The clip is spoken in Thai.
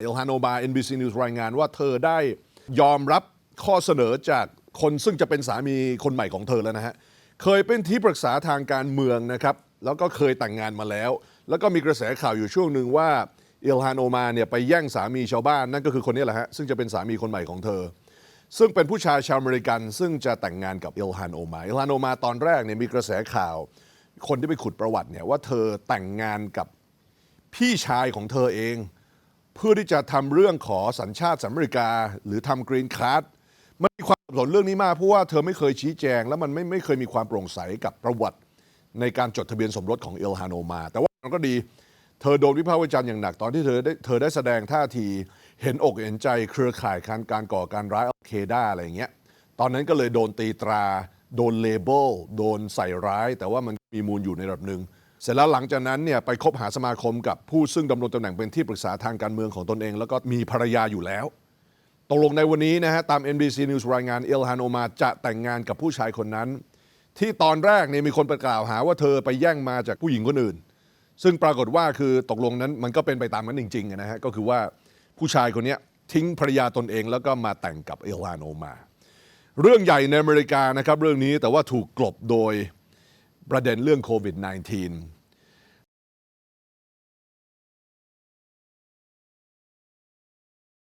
เอลฮานโอบา NBC News รายงานว่าเธอได้ยอมรับข้อเสนอจากคนซึ่งจะเป็นสามีคนใหม่ของเธอแล้วนะฮะ เคยเป็นที่ปรึกษาทางการเมืองนะครับ แล้วก็เคยแต่งงานมาแล้ว แล้วก็มีกระแสข่าวอยู่ช่วงหนึ่งว่าเอลฮานโอมาเนี่ยไปแย่งสามีชาวบ้านนั่นก็คือคนนี้แหละฮะซึ่งจะเป็นสามีคนใหม่ของเธอ ซึ่งเป็นผู้ชายชาวอเมริกัน ซึ่งจะแต่งงานกับเอลฮานโอมาเอลฮานโอมาตอนแรกเนี่ยมีกระแสข่าว คนที่ไปขุดประวัติเนี่ยว่าเธอแต่งงานกับพี่ชายของเธอเอง เพื่อที่จะทำเรื่องขอสัญชาติสหรัฐอเมริกา หรือทำกรีนคาร์ดมันมีความสับสนเรื่องนี้มากเพราะว่าเธอไม่เคยชี้แจง และมันไม่ไม่เคยมีความโปร่งใสกับประวัติ ในการจดทะเบียนสมรสของเอลฮานโอมา แต่ว่ามันก็ดีเธอโดนวิพากษ์วิจารณ์อย่างหนักตอนที่เธอได้เธอได้แสดงท่าทีเห็นอกเห็นใจเครือข่ายการการก่อการร้ายอัลเคด้าอะไรอย่างเงี้ยตอนนั้นก็เลยโดนตีตรา โดนเลเบลโดนใส่ร้าย แต่ว่ามันมีมูลอยู่ในระดับหนึ่ง เสร็จแล้วหลังจากนั้นเนี่ยไปคบหาสมาคมกับผู้ซึ่งดำรงตำแหน่งเป็นที่ปรึกษาทางการเมืองของตนเอง แล้วก็มีภรรยาอยู่แล้ว ตกลงในวันนี้นะฮะตาม NBC News รายงานเอลฮานโอมาจะแต่งงานกับผู้ชายคนนั้น ที่ตอนแรกเนี่ยมีคนไปกล่าวหาว่าเธอไปแย่งมาจากผู้หญิงคนอื่น ซึ่งปรากฏว่าคือตกลงนั้นมันก็เป็นไปตามนั้นจริงๆนะฮะก็คือว่าผู้ชายคนนี้ทิ้งภรรยาตนเอง แล้วก็มาแต่งกับเอลฮานโอมา เรื่องใหญ่ในอเมริกานะครับเรื่องนี้แต่ว่าถูกกลบโดย ประเด็นเรื่องโควิด -19